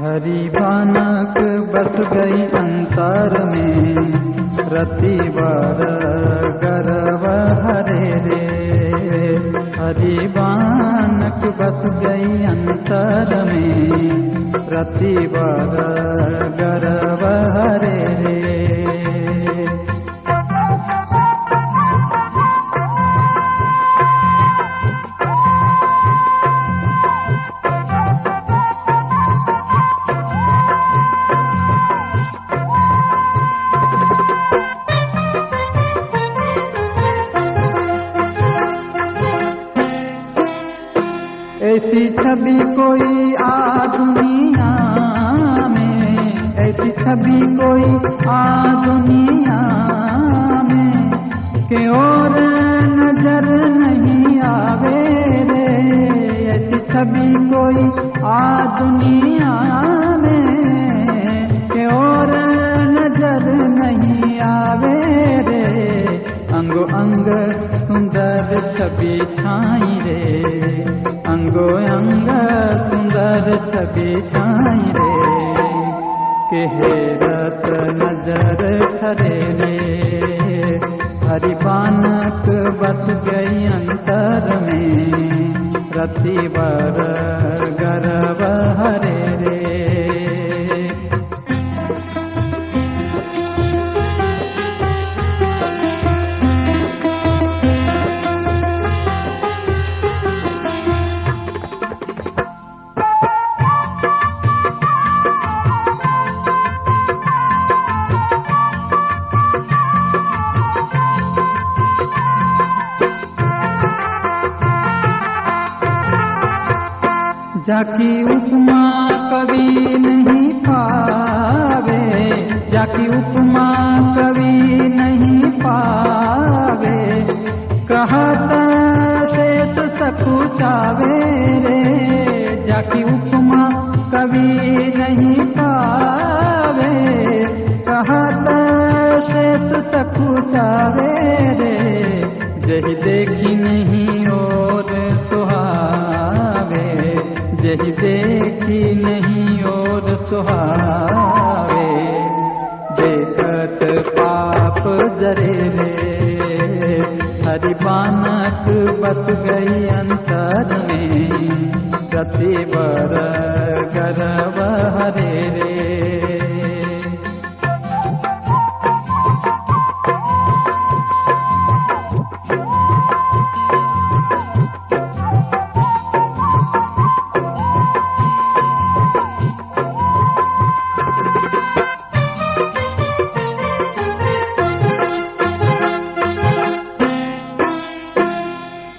हरी बानक बस गई अंतर में। रति बर गर्व हरे रे। हरी बानक बस गई अंतर में। रति बर गर्व हरे ऐसी छवि कोई आ दुनिया में। ऐसी छवि कोई आ दुनिया में। के और नज़र नहीं आवे रे। ऐसी छवि कोई आ दुनिया में। अंगो अंग सुंदर छवि छाई रे अंगो अंग सुंदर छवि छाई रे के हेरत नजर ठरे रे हरि बानक बस गई अंतर में रति बर गरब हरे जाकी उपमा कवि नहीं पावे। जाकी उपमा कवि नहीं पावे। कहत शेष सकुचावे रे। जाकी उपमा कवि नहीं पावे। कहत शेष सकुचावे रे। जही देखी नहीं और सुहावे जही देखी नहीं और सुहावे देखत पाप जरे रे हरि बानक बस गई अंतर में सती बर गरब हरे रे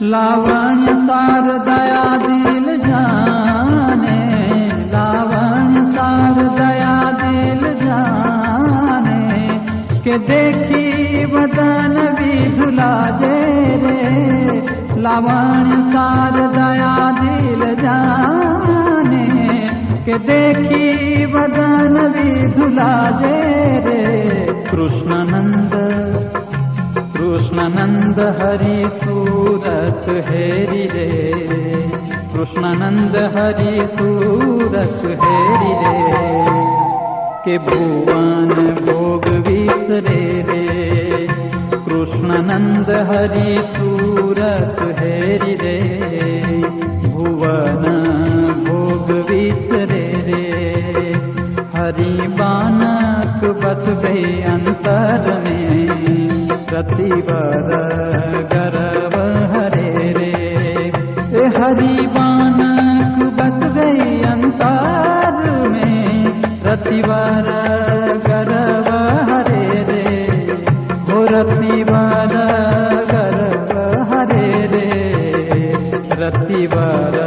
लावण्य सार दया दिल जाने लावण्य सार दया दिल जाने के देखी बदन भी धुला दे रे लावण्य सार दया दिल जाने के देखी बदन भी धुला दे रे कृष्णानंद कृष्णानंद हरि सूरत हेरी रे। कृष्णानंद हरि सूरत हेरी रे। के भुवन भोग विसरे रे। कृष्णानंद हरि सूरत हेरी रे। भुवन भोग प्रतिबर गरब हरे रे। ए हरि बानक बस गए अंतर में। प्रतिबर गरब हरे रे। हो रतिबर गरब हरे रे। रतिबर